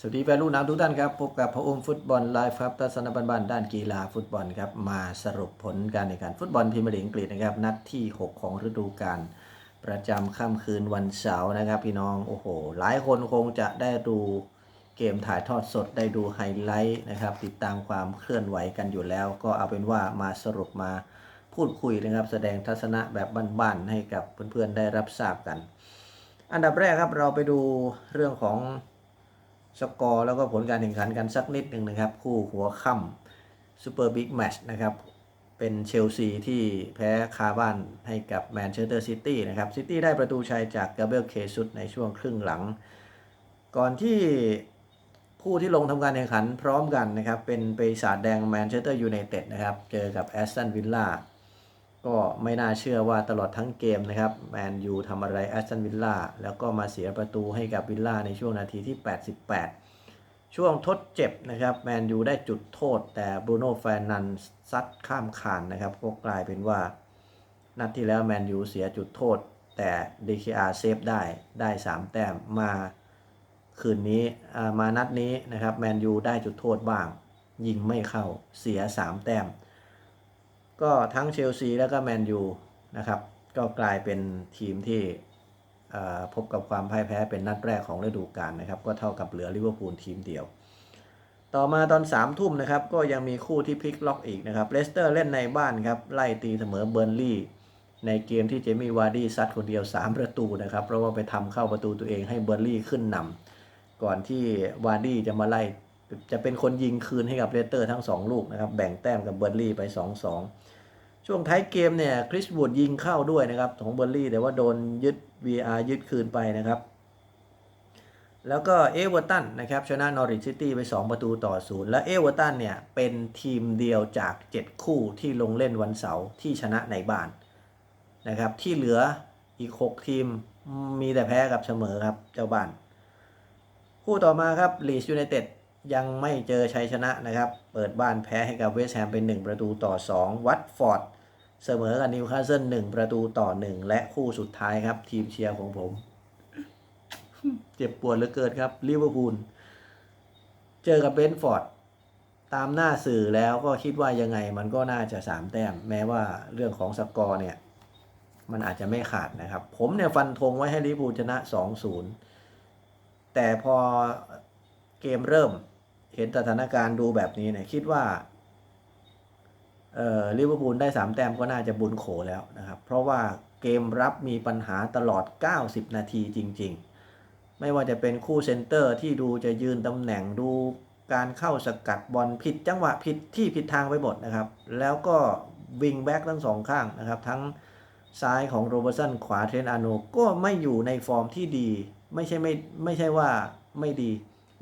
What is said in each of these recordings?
สวัสดีแฟนลูกน้ำทุกท่านครับ พบกับพระอุ้มฟุตบอลไลฟ์ครับทัศนบันบันด้านกีฬาฟุตบอลครับ มาสรุปผลการแข่งขันฟุตบอลพรีเมียร์ลีกอังกฤษนะครับ นัดที่ 6 ของฤดูกาลประจำค่ำคืนวันเสาร์นะครับ พี่น้อง โอ้โห หลายคนคงจะได้ดูเกมถ่ายทอดสดได้ดูไฮไลท์นะครับ ติดตามความเคลื่อนไหวกันอยู่แล้ว ก็เอาเป็นว่ามาสรุปมาพูดคุยนะครับ แสดงทัศนะแบบบ้านๆให้กับเพื่อนๆได้รับทราบกัน อันดับแรกครับเราไปดูเรื่องของ สกอร์แล้วก็ผลการแข่งขันกันสักนิดหนึ่งนะครับ คู่หัวค่ำซูเปอร์บิ๊กแมตช์นะครับ เป็นเชลซีที่แพ้คาบ้านให้กับแมนเชสเตอร์ซิตี้นะครับซิตี้ได้ประตูชัยจากกาเบรียลเคซุสในช่วงครึ่งหลัง ก่อนที่ผู้ที่ลงทำการแข่งขันพร้อมกันนะครับ เป็นปีศาจแดงแมนเชสเตอร์ยูไนเต็ดนะครับ เจอกับแอสตันวิลล่า ก็ไม่น่าเชื่อว่าตลอดทั้งเกมนะครับแมนยูทำอะไรแอสตันวิลล่าแล้วก็มาเสียประตูให้กับวิลล่าในช่วงนาทีที่ 88 ช่วงทดเจ็บนะครับแมนยูได้จุดโทษ แต่บรูโน่แฟนนันซัดข้ามคานนะครับก็กลายเป็นว่า นัดที่แล้วแมนยูเสียจุดโทษ แต่ DKR เซฟได้ได้ 3 แต้มมาคืนนี้มานัดนี้นะครับแมนยูได้จุดโทษบ้าง ยิงไม่เข้าเสีย 3 แต้ม ก็ทั้งเชลซีแล้วก็แมนยูนะครับ ก็กลายเป็นทีมที่พบกับความพ่ายแพ้เป็นนัดแรกของฤดูกาลนะครับ ก็เท่ากับเหลือลิเวอร์พูลทีมเดียว ต่อมาตอน3ามทุ่มนะครับ ก็ยังมีคู่ที่พลิกล็อกอีกนะครับเลสเตอร์เล่นในบ้านครับ ไล่ตีเสมอเบอร์นลี่ในเกมที่เจมี่วาร์ดี้ซัดคนเดียว 3 ประตูนะครับ เพราะว่าไปทำเข้าประตูตัวเองให้เบอร์นลี่ขึ้นนำก่อนที่วาร์ดี้จะมาไล่ จะเป็นคนยิงคืนให้กับเลสเตอร์ทั้ง 2 ลูกนะครับ แบ่งแต้มกับเบอร์ลี่ไป 2-2 ช่วงท้ายเกมเนี่ยคริสบูดยิงเข้าด้วยนะครับ ของเบอร์ลี่แต่ว่าโดนยึด VR ยึดคืนไปนะครับ แล้วก็เอเวอร์ตันนะครับชนะนอริ c ซิตี้ไป 2 ประตูต่อศูนย์และเอเวอร์ตันเนี่ยเป็นทีมเดียวจาก 7 คู่ที่ลงเล่นวันเสาร์ที่ชนะในบ้านนะครับ ที่เหลืออีก 6 ทีมมีแต่แพ้กับเสมอครับเจ้าบ้าน คู่ต่อมาครับลีสยูไนเต็ด ยังไม่เจอชัยชนะนะครับ เปิดบ้านแพ้ให้กับเวสต์แฮมเป็น 1 ประตูต่อ 2 วัตฟอร์ดเสมอกับนิวคาสเซิล1ประตูต่อ1และคู่สุดท้ายครับ ทีมเชียร์ของผม เจ็บปวดเหลือเกินครับลิเวอร์พูลเจอกับเบนฟอร์ดตามหน้าสื่อแล้วก็คิดว่ายังไงมันก็น่าจะ3แต้ม แม้ว่าเรื่องของสกอร์เนี่ย มันอาจจะไม่ขาดนะครับ ผมเนี่ยฟันธงไว้ให้ลิเวอร์พูลชนะ 2-0 แต่พอเกมเริ่ม เห็นสถานการณ์ดูแบบนี้เนี่ยคิดว่าเอ่อลิเวอร์พูลได้3แต้มก็น่าจะบุญโขแล้วนะครับ เพราะว่าเกมรับมีปัญหาตลอด 90 นาทีจริง ๆ ไม่ว่าจะเป็นคู่เซนเตอร์ที่ดูจะยืนตำแหน่งดูการเข้าสกัดบอลผิดจังหวะผิดที่ผิดทางไปหมดนะครับ แล้วก็วิงแบ็กทั้งสองข้างนะครับ ทั้งซ้ายของโรเบอร์สันขวาเทรนต์อาโนก็ไม่อยู่ในฟอร์มที่ดี ไม่ใช่ไม่ไม่ใช่ว่าไม่ดี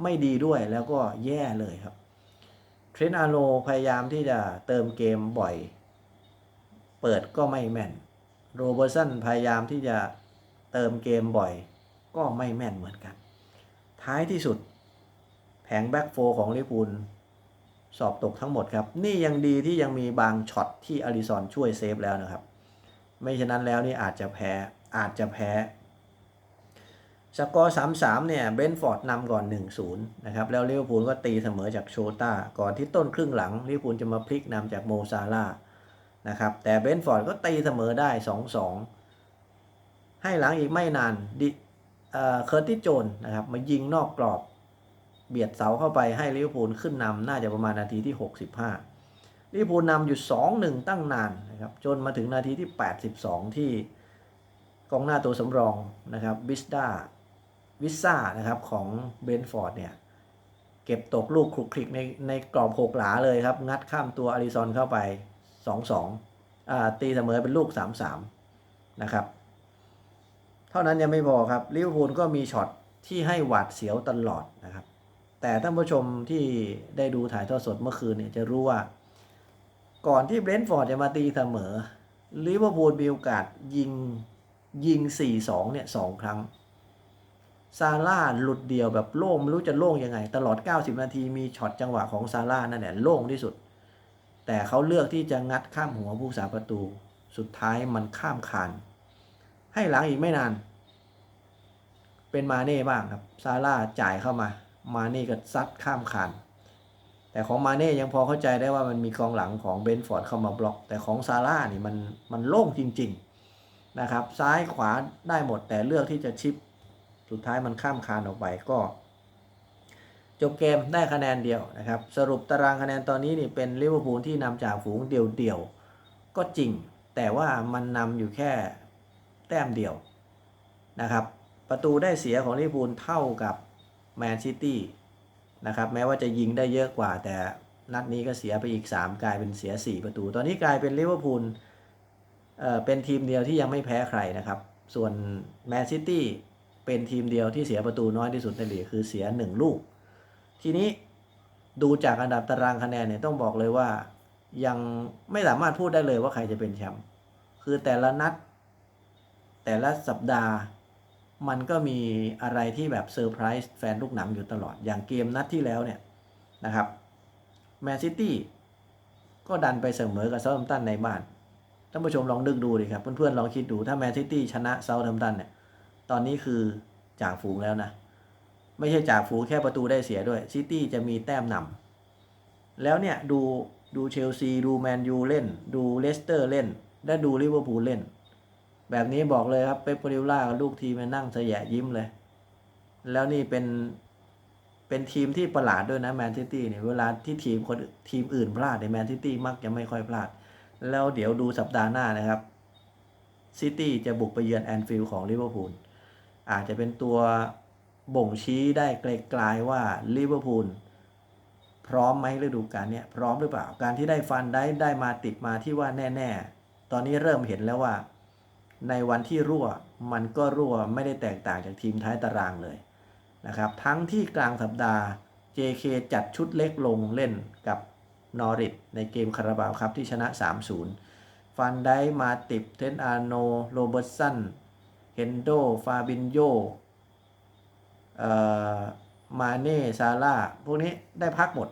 ไม่ดีด้วยแล้วก็แย่เลยครับเทรนต์อาโนพยายามที่จะเติมเกมบ่อย เปิดก็ไม่แม่นโรเบอร์สันพยายามที่จะเติมเกมบ่อย ก็ไม่แม่นเหมือนกัน ท้ายที่สุด แผงแบ็กโฟของลิเวอร์พูลสอบตกทั้งหมดครับ นี่ยังดีที่ยังมีบางช็อตที่อาริซอนช่วยเซฟแล้วนะครับ ไม่ฉะนั้นแล้วนี่อาจจะแพ้อาจจะแพ้ สกอร์3-3เนี่ยเบนฟอร์ดนำก่อน 1-0 นะครับ แล้วลิเวอร์พูลก็ตีเสมอจากโชต้า ก่อนที่ต้นครึ่งหลังลิเวอร์พูลจะมาพลิกนำจากโมซาลานะครับ แต่เบนฟอร์ดก็ตีเสมอได้ 2-2 ให้หลังอีกไม่นานดิเอ่อเคอร์ติโจนนะครับ มายิงนอกกรอบ เบียดเสาเข้าไปให้ลิเวอร์พูลขึ้นนำน่าจะประมาณนาทีที่ 65ลิเวอร์พูลนำอยู่ 2-1 ตั้งนานนะครับจนมาถึงนาทีที่ 82 ที่กองหน้าตัวสำรองนะครับบิสดา วิสซ่านะครับของเบนฟอร์ดเนี่ยเก็บตกลูกคลุกคลิกในในกรอบหกหลาเลยครับ งัดข้ามตัวอาริซอนเข้าไป 2-2อ่าตีเสมอเป็นลูก 3-3 นะครับ เท่านั้นยังไม่พอครับลิเวอร์พูลก็มีช็อตที่ให้หวาดเสียวตลอดนะครับ แต่ท่านผู้ชมที่ได้ดูถ่ายทอดสดเมื่อคืนเนี่ยจะรู้ว่า ก่อนที่เบรนท์ฟอร์ดจะมาตีเสมอลิเวอร์พูลมีโอกาสยิงยิง 4-2 เนี่ยสองครั้ง ซาร่าหลุดเดียวแบบโล่งไม่รู้จะโล่งยังไง ตลอด 90 นาทีมีช็อตจังหวะของซาร่านั่นแหละโล่งที่สุด แต่เขาเลือกที่จะงัดข้ามหัวผู้สาประตู สุดท้ายมันข้ามคาน ให้หลังอีกไม่นาน เป็นมาเน่บ้างครับซาร่าจ่ายเข้ามา มาเน่ก็ซัดข้ามคาน แต่ของมาเน่ยังพอเข้าใจได้ว่ามันมีกองหลังของเบนฟอร์ดเข้ามาบล็อก แต่ของซาร่านี่มันมันโล่งจริง ๆ นะครับ ซ้ายขวาได้หมดแต่เลือกที่จะชิป สุดท้ายมันข้ามคานออกไปก็ จบเกมได้คะแนนเดียวนะครับ สรุปตารางคะแนนตอนนี้นี่เป็นลิเวอร์พูลที่นำจากฝูงเดี่ยวๆก็จริง แต่ว่ามันนำอยู่แค่แต้มเดียวนะครับ ประตูได้เสียของลิเวอร์พูลเท่ากับแมนซิตี้นะครับแม้ว่าจะยิงได้เยอะกว่า แต่นัดนี้ก็เสียไปอีก 3 กลายเป็นเสีย 4 ประตู ตอนนี้กลายเป็นลิเวอร์พูลเอ่อเป็นทีมเดียวที่ยังไม่แพ้ใครนะครับ ส่วนแมนซิตี้ เป็นทีมเดียวที่เสียประตูน้อยที่สุดในลีกคือเสีย 1 ลูก ทีนี้ดูจากอันดับตารางคะแนนเนี่ยต้องบอกเลยว่า ยังไม่สามารถพูดได้เลยว่าใครจะเป็นแชมป์คือแต่ละนัด แต่ละสัปดาห์ มันก็มีอะไรที่แบบเซอร์ไพรส์แฟนลูกหนังอยู่ตลอด อย่างเกมนัดที่แล้วเนี่ยนะครับแมนซิตี้ก็ดันไปเสมอกับเซาท์แฮมป์ตันในบ้านท่านผู้ชมลองนึกดูดิครับ เพื่อนๆลองคิดดูถ้าแมนซิตี้ชนะเซาท์แฮมป์ตันเนี่ย ตอนนี้คือจ่าฝูงแล้วนะ ไม่ใช่จากฝูงแค่ประตูได้เสียด้วย ซิตี้จะมีแต้มนำแล้วเนี่ยดูดูเชลซี ดูแมนยูเล่น ดูเลสเตอร์เล่น และดูลิเวอร์พูลเล่น แบบนี้บอกเลยครับเป๊ปโกดิล่ากับลูกทีมมานั่งเสยะยิ้มเลย แล้วนี่เป็นเป็นทีมที่ประหลาดด้วยนะแมนซิตี้เนี่ยเวลาที่ทีมคนทีมอื่นพลาดในแมนซิตี้มักจะไม่ค่อยพลาด แล้วเดี๋ยวดูสัปดาห์หน้านะครับซิตี้จะบุกไปเยือนแอนฟิลด์ของลิเวอร์พูล อาจจะเป็นตัวบ่งชี้ได้ไกลๆว่าลิเวอร์พูลพร้อมไหมฤดูกาลเนี้ยพร้อมหรือเปล่าการที่ได้ฟันได้ได้มาติดมาที่ว่าแน่ ๆ ตอนนี้เริ่มเห็นแล้วว่า ในวันที่รั่วมันก็รั่วไม่ได้แตกต่างจากทีมท้ายตารางเลยนะครับ ทั้งที่กลางสัปดาห์ JK จัดชุดเล็กลงเล่นกับนอริทในเกมคาราบาวครับที่ชนะ 3-0 ฟันได้มาติบเทนอาโน โรเบิร์ตสัน เฮนโด ฟาบินโยมาเน่ ซาร่า พวกนี้ได้พักหมด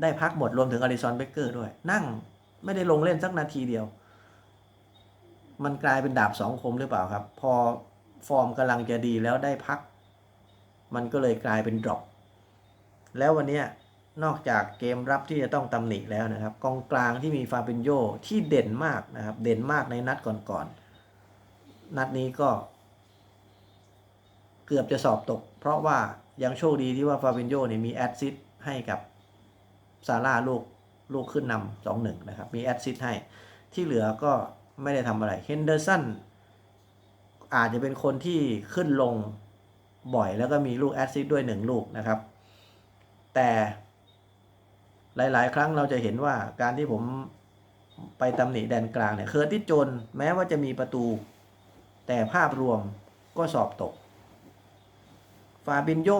ได้พักหมด รวมถึงอลิซอนเบเกอร์ด้วย นั่งไม่ได้ลงเล่นสักนาทีเดียว มันกลายเป็นดาบสองคมหรือเปล่าครับ พอฟอร์มกำลังจะดีแล้วได้พัก มันก็เลยกลายเป็นดรอป แล้ววันนี้นอกจากเกมรับที่จะต้องตำหนิแล้วนะครับ กองกลางที่มีฟาบินโยที่เด่นมากนะครับ เด่นมากในนัดก่อนๆ นัดนี้ก็ เกือบจะสอบตก เพราะว่ายังโชคดีที่ว่าฟาบินโยเนี่ยมีแอดซิสให้กับซาร่าลูกลูกขึ้นนำสองหนึ่งนะครับ มีแอดซิสให้ที่เหลือก็ไม่ได้ทำอะไรเฮนเดอร์สันอาจจะเป็นคนที่ขึ้นลงบ่อยแล้วก็มีลูกแอดซิสด้วยหนึ่งลูกนะครับ แต่หลาย ๆ ครั้งเราจะเห็นว่าการที่ผมไปตำหนิแดนกลางเนี่ยเคอร์ติสโจนแม้ว่าจะมีประตู แต่ภาพรวมก็สอบตก ฟาบินโย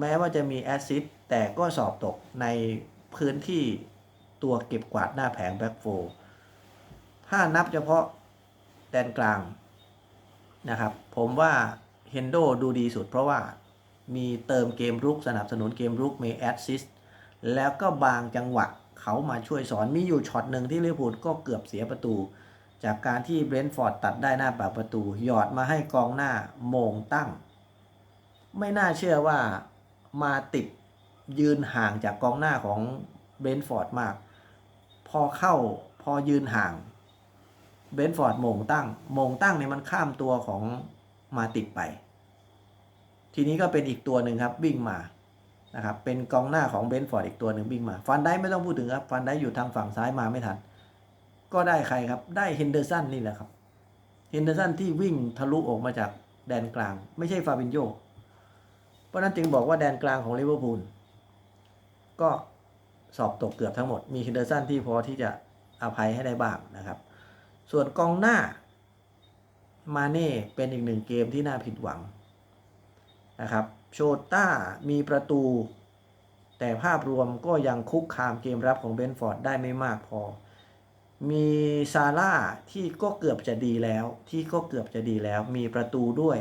แม้ว่าจะมีแอสซิสต์แต่ก็สอบตกในพื้นที่ตัวเก็บกวาดหน้าแผงแบ็กโฟถ้านับเฉพาะแดนกลางนะครับ ผมว่าเฮนโดดูดีสุดเพราะว่ามีเติมเกมรุกสนับสนุนเกมรุกมีแอสซิสต์แล้วก็บางจังหวะเขามาช่วยสอนมีอยู่ช็อตหนึ่งที่ลิเวอร์พูลก็เกือบเสียประตู จากการที่เบรนท์ฟอร์ดตัดได้หน้าปากประตู หยอดมาให้กองหน้าโมงตั้ง ไม่น่าเชื่อว่ามาติดยืนห่างจากกองหน้าของเบรนท์ฟอร์ดมาก พอเข้าพอยืนห่างเบรนท์ฟอร์ดโมงตั้งโมงตั้งเนี่ยมันข้ามตัวของมาติดไป ทีนี้ก็เป็นอีกตัวหนึ่งครับวิ่งมานะครับเป็นกองหน้าของเบนท์ฟอร์ดอีกตัวหนึ่งวิ่งมา ฟันได้ไม่ต้องพูดถึงครับ ฟันได้อยู่ทางฝั่งซ้ายมาไม่ทัน ก็ได้ใครครับ ได้เฮนเดอร์สันนี่แหละครับเฮนเดอร์สันที่วิ่งทะลุออกมาจากแดนกลาง ไม่ใช่ฟาบินโยเพราะนั้นจึงบอกว่าแดนกลางของลิเวอร์พูลก็สอบตกเกือบทั้งหมด มีเฮนเดอร์สันที่พอที่จะอภัยให้ได้บ้างนะครับ ส่วนกองหน้ามาเน่เป็นอีกหนึ่งเกมที่น่าผิดหวังนะครับ โชต้ามีประตู แต่ภาพรวมก็ยังคุกคามเกมรับของเบนฟอร์ดได้ไม่มากพอ มีซาร่าที่ก็เกือบจะดีแล้ว ที่ก็เกือบจะดีแล้ว มีประตูด้วย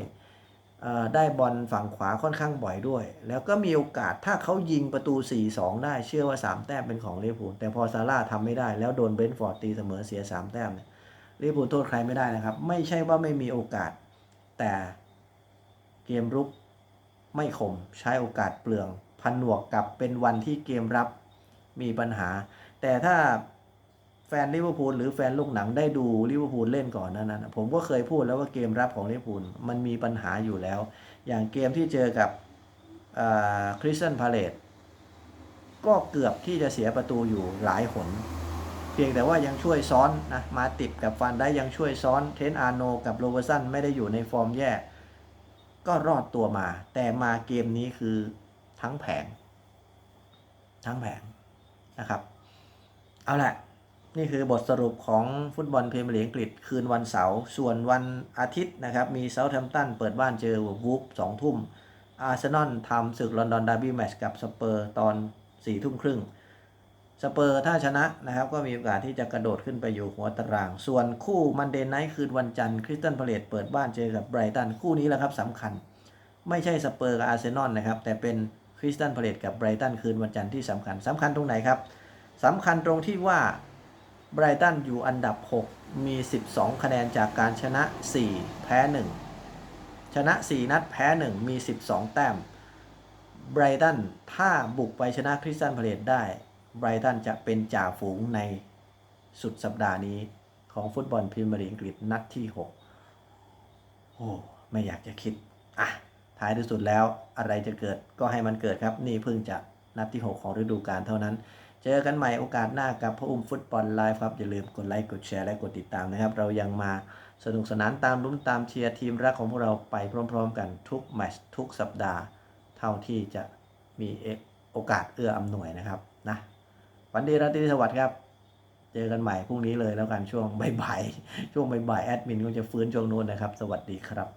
ได้บอลฝั่งขวาค่อนข้างบ่อยด้วย แล้วก็มีโอกาสถ้าเขายิงประตู 4-2 ได้เชื่อว่า 3 แต้มเป็นของลิเวอร์พูลแต่พอซาร่าทำไม่ได้แล้วโดนเบนฟอร์ดตีเสมอเสีย 3 แต้มเนี่ยลิเวอร์พูลโทษใครไม่ได้นะครับ ไม่ใช่ว่าไม่มีโอกาส แต่เกมรุกไม่คมใช้โอกาสเปลืองผนวกกับเป็นวันที่เกมรับมีปัญหา แต่ถ้า แฟนลิเวอร์พูลหรือแฟนลูกหนังได้ดูลิเวอร์พูลเล่นก่อนนั้นนะผมก็เคยพูดแล้วว่าเกมรับของลิเวอร์พูลมันมีปัญหาอยู่แล้ว อย่างเกมที่เจอกับคริสตันพาเลตก็เกือบที่จะเสียประตูอยู่หลายหน เพียงแต่ว่ายังช่วยซ้อนนะมาติดกับฟันได้ยังช่วยซ้อนเทนอาร์โนกับโรเบอร์สันไม่ได้อยู่ในฟอร์มแย่ ก็รอดตัวมา แต่มาเกมนี้คือทั้งแผง ทั้งแผงนะครับ เอาละ นี่คือบทสรุปของฟุตบอลพรีเมียร์ลีกอังกฤษคืนวันเสาร์ ส่วนวันอาทิตย์นะครับ มีเซาท์แฮมป์ตันเปิดบ้านเจอวูฟสองทุ่ม อาร์เซนอลทำศึกลอนดอนดาร์บี้แมตช์กับสเปอร์ตอนสี่ทุ่มครึ่ง สเปอร์ถ้าชนะนะครับ ก็มีโอกาสที่จะกระโดดขึ้นไปอยู่หัวตาราง ส่วนคู่มันเดนไนท์คืนวันจันทร์คริสตันพาเลตเปิดบ้านเจอกับไบรตันคู่นี้แหละครับสำคัญ ไม่ใช่สเปอร์กับอาร์เซนอลนะครับ แต่เป็นคริสตันพาเลตกับไบรตันคืนวันจันทร์ที่สำคัญสำคัญตรงไหนครับสำคัญตรงที่ว่า ไบรตันอยู่อันดับ 6 มี 12 คะแนนจากการชนะ 4 แพ้ 1 ชนะ 4 นัดแพ้ 1 มี 12 แต้มไบรตันถ้าบุกไปชนะคริสตันพาเลตได้ไบรตันจะเป็นจ่าฝูงในสุดสัปดาห์นี้ของฟุตบอลพรีเมียร์ลีกอังกฤษนัดที่ 6 โอ้ ไม่อยากจะคิด อะ ท้ายที่สุดแล้วอะไรจะเกิดก็ให้มันเกิดครับ นี่เพิ่งจะนัดที่ 6 ของฤดูกาลเท่านั้น เจอกันใหม่โอกาสหน้ากับพระอุ้มฟุตบอลไลฟ์ครับ อย่าลืมกดไลค์กดแชร์และกดติดตามนะครับ เรายังมาสนุกสนานตามลุ้นตามเชียร์ทีมรักของพวกเราไปพร้อมๆ กันทุกแมตช์ทุกสัปดาห์ เท่าที่จะมีโอกาสเอื้ออำนวยนะครับนะวันดีราตรีสวัสดิ์ครับ เจอกันใหม่พรุ่งนี้เลยแล้วกันช่วงบ่ายๆช่วงบ่ายๆแอดมินก็จะฟื้นช่วงนู้นนะครับ สวัสดีครับ